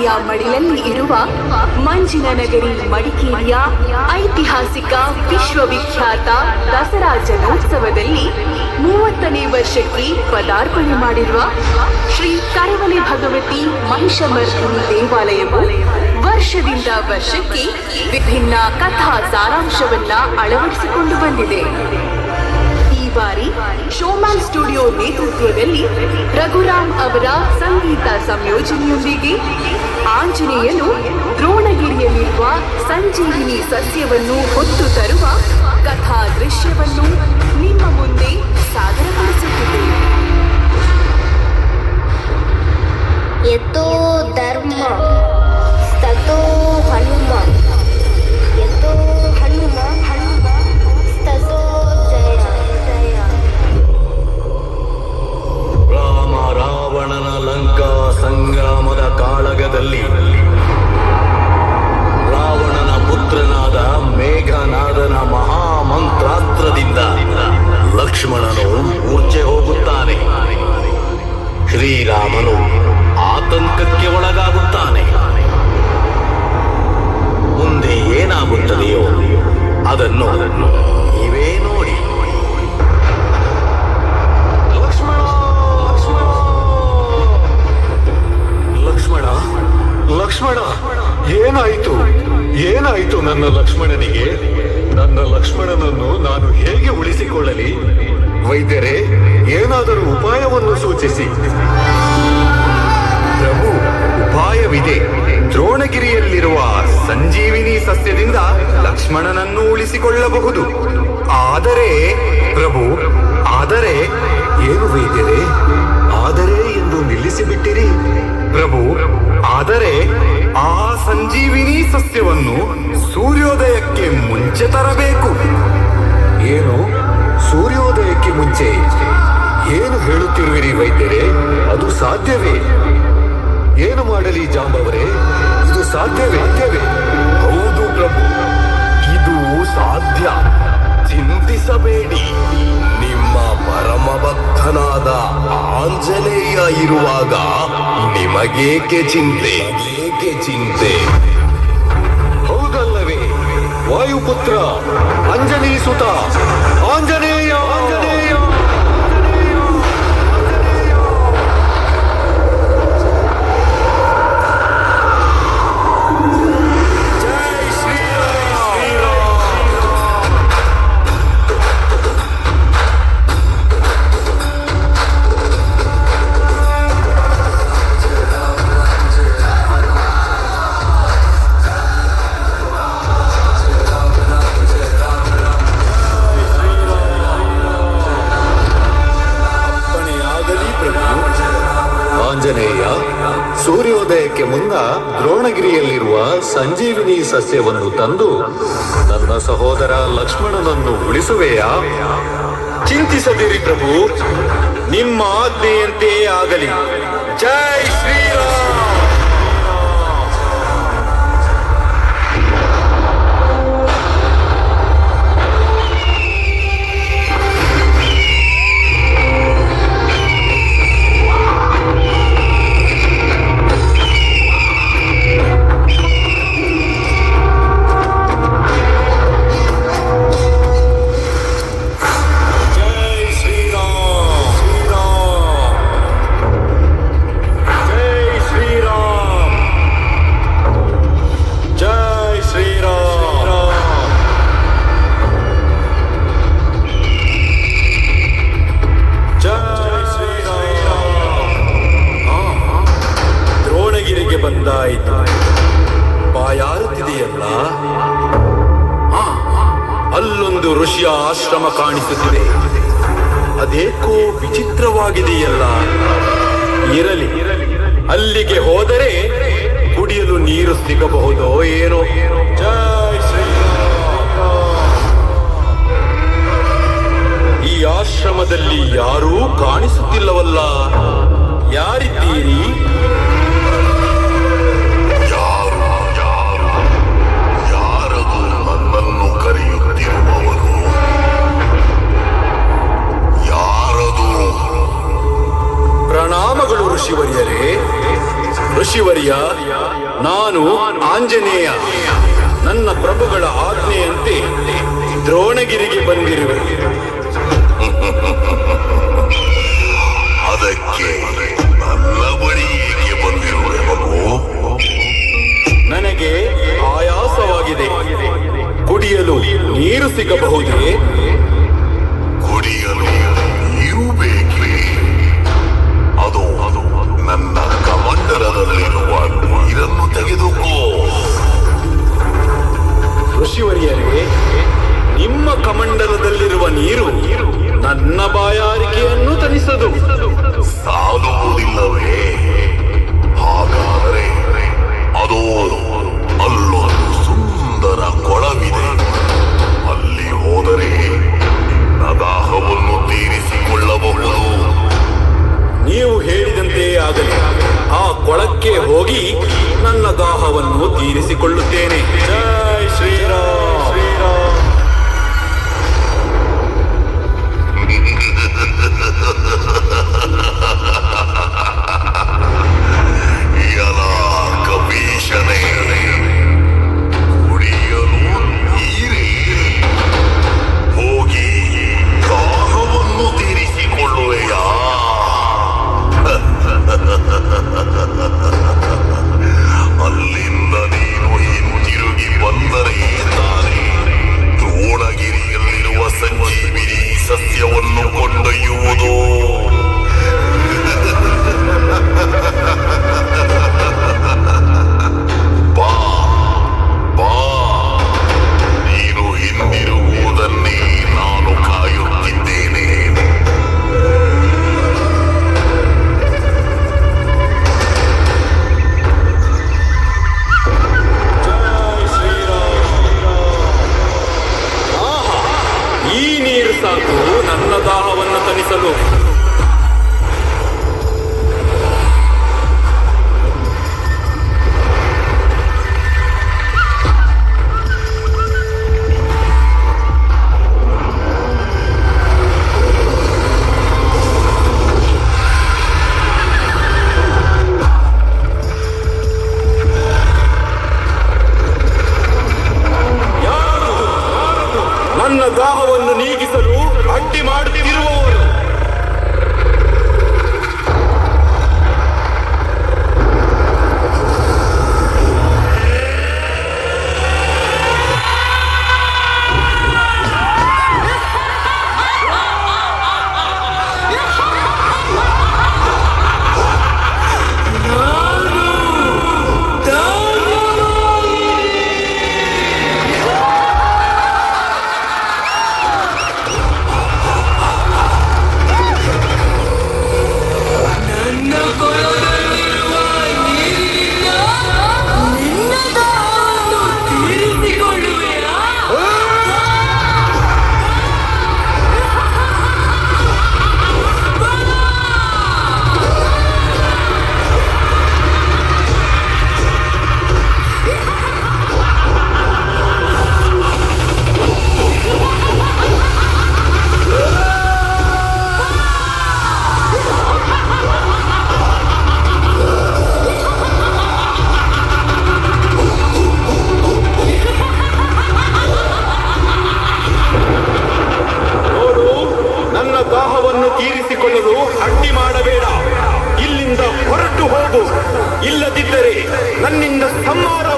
ಶ್ರೀ ಮಡಿಲಲ್ಲಿ ಇರುವ ಮಂಜಿನ ನಗರಿ ಮಡಿಕೇರಿಯ ಐತಿಹಾಸಿಕ ವಿಶ್ವವಿಖ್ಯಾತ ದಸರಾ ಜನೋತ್ಸವದಲ್ಲಿ ಮೂವತ್ತನೇ ವರ್ಷಕ್ಕೆ ಪದಾರ್ಪಣೆ ಮಾಡಿರುವ ಶ್ರೀ ಕರವಲೆ ಭಗವತಿ ಮಹಿಷಮರ್ಧಿನಿ ದೇವಾಲಯವು ವರ್ಷದಿಂದ ವರ್ಷಕ್ಕೆ ವಿಭಿನ್ನ ಕಥಾ ಸಾರಾಂಶವನ್ನ ಅಳವಡಿಸಿಕೊಂಡು ಬಂದಿದೆ. ಬಾರಿ ಶೋಮ್ಯಾನ್ ಸ್ಟುಡಿಯೋ ನೇತೃತ್ವದಲ್ಲಿ ರಘುರಾಮ್ ಅವರ ಸಂಗೀತ ಸಂಯೋಜನೆಯೊಂದಿಗೆ ಆಂಜನೇಯನು ದ್ರೋಣಗಿರಿಯಲ್ಲಿರುವ ಸಂಜೀವಿನಿ ಸಸ್ಯವನ್ನು ಹೊತ್ತು ತರುವ ಕಥಾ ದೃಶ್ಯವನ್ನು ನಿಮ್ಮ ಮುಂದೆ ಸಾಧನಗೊಳಿಸುತ್ತಿದೆ ಎತ್ತೋ ಧರ್ಮ ತಥೋ ಹನುಮ. ಏನಾಯಿತು ನನ್ನ ಲಕ್ಷ್ಮಣನಿಗೆ? ನನ್ನ ಲಕ್ಷ್ಮಣನನ್ನು ನಾನು ಹೇಗೆ ಉಳಿಸಿಕೊಳ್ಳಲಿ? ವೈದ್ಯರೇ, ಏನಾದರೂ ಉಪಾಯವನ್ನು ಸೂಚಿಸಿ. ಪ್ರಭು, ಉಪಾಯವಿದೆ. ದ್ರೋಣಗಿರಿಯಲ್ಲಿರುವ ಸಂಜೀವಿನಿ ಸಸ್ಯದಿಂದ ಲಕ್ಷ್ಮಣನನ್ನು ಉಳಿಸಿಕೊಳ್ಳಬಹುದು. ಆದರೆ, ಪ್ರಭು, ಆದರೆ, ಏನು ವೈದ್ಯರೇ? ಆದರೆ ಎಂದು ನಿಲ್ಲಿಸಿಬಿಟ್ಟಿರಿ. ಪ್ರಭು, ಆದರೆ ಆ ಸಂಜೀವಿನಿ ಸಸ್ಯವನ್ನು ಸೂರ್ಯೋದಯಕ್ಕೆ ಮುಂಚೆ ತರಬೇಕು. ಏನು? ಸೂರ್ಯೋದಯಕ್ಕೆ ಮುಂಚೆ? ಏನು ಹೇಳುತ್ತಿರುವಿರಿ ವೈದ್ಯರೇ? ಅದು ಸಾಧ್ಯವೇ? ಏನು ಮಾಡಲಿ ಜಾಂಬವರೇ? ಇದು ಸಾಧ್ಯವೇ? ಹೌದು ಪ್ರಭು. ಇದು ಸಾಧ್ಯ. ಚಿಂತಿಸಬೇಡಿ. ನಿಮ್ಮ ಪರಮಭಕ್ತನಾದ ಆಂಜನೇಯ ಇರುವಾಗ ನಿಮಗೇಕೆ ಚಿಂತೆ? ಏಕೆ ಚಿಂತೆ? ಹೌದಲ್ಲವೇ ವಾಯುಪುತ್ರ ಅಂಜನಿ ಸುತ ಆಂಜನೇಯ, ಸೂರ್ಯೋದಯಕ್ಕೆ ಮುನ್ನ ದ್ರೋಣಗಿರಿಯಲ್ಲಿರುವ ಸಂಜೀವಿನಿ ಸಸ್ಯವನ್ನು ತಂದು ನನ್ನ ಸಹೋದರ ಲಕ್ಷ್ಮಣನನ್ನು ಉಳಿಸುವೆಯಾ? ಚಿಂತಿಸದಿರಿ ಪ್ರಭು, ನಿಮ್ಮ ಆಜ್ಞೆಯಂತೆಯೇ ಆಗಲಿ. ಜೈ ಶ್ರೀರಾಮ್! ಋಷಿಯ ಆಶ್ರಮ ಕಾಣಿಸುತ್ತಿದೆ. ಅದೇಕೋ ವಿಚಿತ್ರವಾಗಿದೆಯಲ್ಲ. ಇರಲಿ, ಅಲ್ಲಿಗೆ ಹೋದರೆ ಕುಡಿಯಲು ನೀರು ಸಿಗಬಹುದೋ ಏನೋ. ಶ್ರೀ ಈ ಆಶ್ರಮದಲ್ಲಿ ಯಾರೂ ಕಾಣಿಸುತ್ತಿಲ್ಲವಲ್ಲ. ಯಾರಿದ್ದೀರಿ? ಋಷಿವರ್ಯರೇ ಋಷಿವರ್ಯ ನಾನು ಆಂಜನೇಯ. ನನ್ನ ಪ್ರಭುಗಳ ಆಜ್ಞೆಯಂತೆ ದ್ರೋಣಗಿರಿಗೆ ಬಂದಿರುವೆ ಅದಕ್ಕೆ ನನ್ನ ಬಳಿ ಏಕೆ ಬಂದಿರುವೆ ಮಗು. ನನಗೆ ಆಯಾಸವಾಗಿದೆ. ಕುಡಿಯಲು ನೀರು ಸಿಗಬಹುದೇ? ತೆಗೆದುಕೋ. ಋಷಿವರಿಯರಿಗೆ ನಿಮ್ಮ ಕಮಂಡಲದಲ್ಲಿರುವ ನೀರು ನನ್ನ ಬಾಯಾರಿಕೆಯನ್ನು ತಣಿಸದು ಸಾಲುವುದಿಲ್ಲವೇ? ಹಾಗಾದರೆ ಅದೋ ಅಲ್ಲೊಂದು ಸುಂದರ ಕೊಳವಿದೆ. ಅಲ್ಲಿ ಹೋದರೆ ದಾಹವನ್ನು ತೀರಿಸಿಕೊಳ್ಳಬಹುದು. ನೀವು ಹೇಳಿದಂತೆ ಆಗಲಿ. ಆ ಕೊಳಕ್ಕೆ ಹೋಗಿ ನನ್ನ ದಾಹವನ್ನು ತೀರಿಸಿಕೊಳ್ಳುತ್ತೇನೆ. ಜೈ ಶ್ರೀರಾಮ್. ನನ್ನಿಂದ ಸಂಹಾರವಾಗುವೆ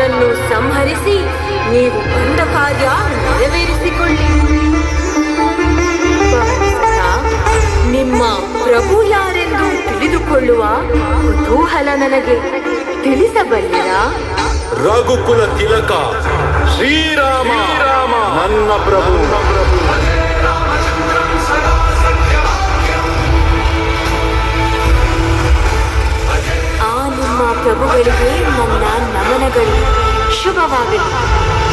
ಅವನನ್ನು ಸಂಹರಿಸಿ ನೀವು ಬಂದ ಕಾರ್ಯ ನೆರವೇರಿಸಿಕೊಳ್ಳಿ. ನಿಮ್ಮ ಪ್ರಭು ಯಾರೆಂದು ತಿಳಿದುಕೊಳ್ಳುವ ಕುತೂಹಲ ನನಗೆ ತಿಳಿಸಬಲ್ಲ ರಘುಕುಲ ತಿಲಕ ಶ್ರೀರಾಮ ರಾಮ ನನ್ನ ಪ್ರಭು. ಆ ನಿಮ್ಮ ಪ್ರಭುಗಳಿಗೆ शुभवागति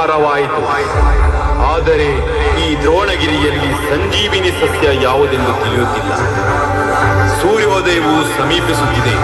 ಆಹಾರವಾಯಿತು ಆದರೆ ಈ ದ್ರೋಣಗಿರಿಯಲ್ಲಿ ಸಂಜೀವಿನಿ ಸಸ್ಯ ಯಾವುದೆಂದು ತಿಳಿಯುತ್ತಿಲ್ಲ. ಸೂರ್ಯೋದಯವು ಸಮೀಪಿಸುತ್ತಿದೆ.